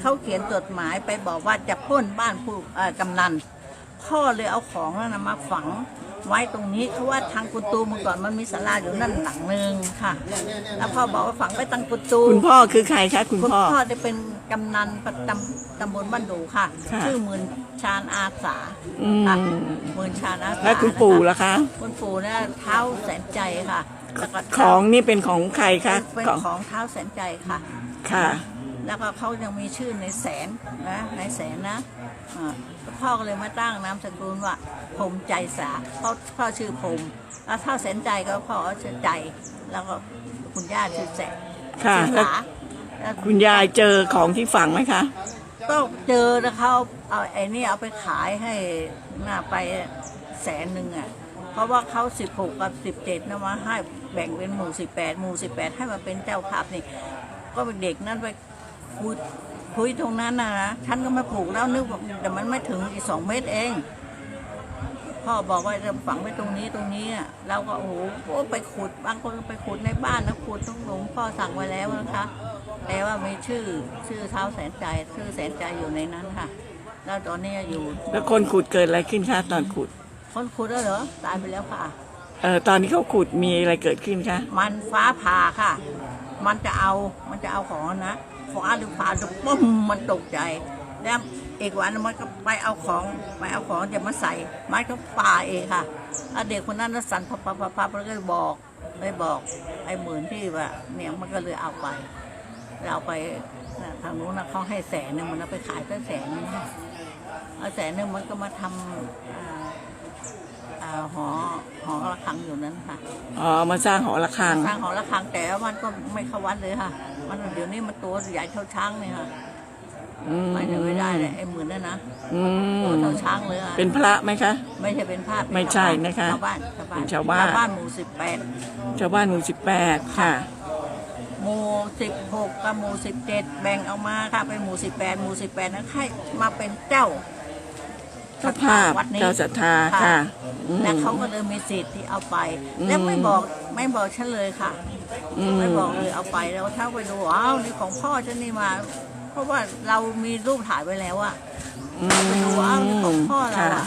เขาเขียนจดหมายไปบอกว่าจะปล้นบ้านผู้เอ่อกำนัน พ่อเลยเอาของนั้นนะมาฝังไว้ตรงนี้เพราะว่าทางกุตูเมื่อก่อนมันมีศาลาอยู่นั่นหลังหนึ่งค่ะ แล้วพ่อบอกว่าฝังไว้ตังกุตูคุณพ่อคือใครคะคุณคุณพ่อพ่อได้เป็นกำนันประจำตำบลบ้านดูค่ะค่ะชื่อหมื่นชาญอาสาอืมค่ะหมื่นชาญอาสาแล้วคุณปู่นะล่ะคะคุณปู่เนี่ยเท้าแสนใจค่ะแล้วก็ของนี่เป็นของใครคะเป็นของของเท้าแสนใจค่ะ ค่ะ แล้วก็เขายังมีชื่อในแสนนะในแสนนะอ่าพ่อก็เลยมาตั้งนามสกุลว่าพรหมใจสาเพราะพ่อชื่อพรหมแล้วถ้าแสนใจก็พ่อก็ชื่อใจ แล้วก็คุณย่าชื่อแสนค่ะชื่อแล้วสาแล้วคุณยายเจอของที่ฝังไหมคะก็เจอนะเขาเอาไอ้นี่เอาไปขายให้หน้าไปแสนหนึ่งอะเพราะว่าเขาสิบหกกับสิบเจ็ดนะมาให้แบ่งเป็นหมู่สิบแปดหมู่สิบแปดให้มาเป็นเจ้าภาพนี่ ก็เป็นเด็กนั่นไป คุยคุยตรงนั้นนะนะฉันก็มาปลูกแล้วนึกว่าแต่มันไม่ถึงอีกสองเมตรเอง พ่อบอกว่าจะฝังไว้ตรงนี้ตรงนี้อะเราก็โอ้โหโอ้ไปขุดบางคนก็ไปขุดในบ้านนะขุดตรงหลวงพ่อสั่งไว้แล้วนะคะแต่ว่ามีชื่อชื่อเท้าแสนใจชื่อแสนใจอยู่ในนั้นค่ะ แล้วตอนนี้อยู่ แล้วคนขุดเกิดอะไรขึ้นคะตอนขุด คนขุดแล้วเหรอตายไปแล้วค่ะเอ่อตอนที่เขาขุดมีอะไรเกิดขึ้นคะมันฟ้าผ่าค่ะ มันจะเอามันจะเอาของนะ ฟ้าหรือผ่าจะปุ้มมันตกใจ แล้วอีกวันมันก็ไปเอาของไปเอาของจะมาใส่มันก็ป่าเองค่ะแล้วเด็กคนนั้นสั่นพับพับพับพับแล้วก็บอกเลยบอกไอ้หมื่นที่ว่าเนี่ยมันก็เลยเอาไปเอาไปทางนู้นนะเขาให้แสนหนึ่งมันเอาไปขายก็แสนหนึงเอาแสนหนึ่งมันก็มาทำอ่าอ่าหอ ฆังอยู่นั้นค่ะอ๋อมาสร้างหอระฆังช้างของระฆังแต่ว่ามันก็ไม่เข้าวัดเลยค่ะ มันเดี๋ยวนี้มันตัวใหญ่เท่าช้างเลยค่ะอืมไปไหนไม่ได้เลยไอ้หมื่นนั่นนะอืมตัวเท่าช้างเลยค่ะเป็นพระไหมคะ ไม่ใช่เป็นภาพไม่ใช่นะคะชาวบ้านชาวบ้านเป็นชาวบ้านชาวบ้านหมู่สิบแปดชาวบ้านหมู่สิบแปดค่ะหมู่สิบหกกับหมู่สิบเจ็ดแบ่งเอามาค่ะไปหมู่สิบแปดหมู่สิบแปดนั้นให้มาเป็นเจ้า เจ้าภาพวัดนี้เจ้าศรัทธาค่ะอืม และเขาก็เลยมีสิทธิ์ที่เอาไป อืม และไม่บอกไม่บอกฉันเลยค่ะ อืม ไม่บอกเลยเอาไปแล้วถ้าไปดูอ้าวนี่ของพ่อฉันนี่มา เพราะว่าเรามีรูปถ่ายไว้แล้วอะอืไปดูอ้าวนี่ของพ่อเราค่ะ อะ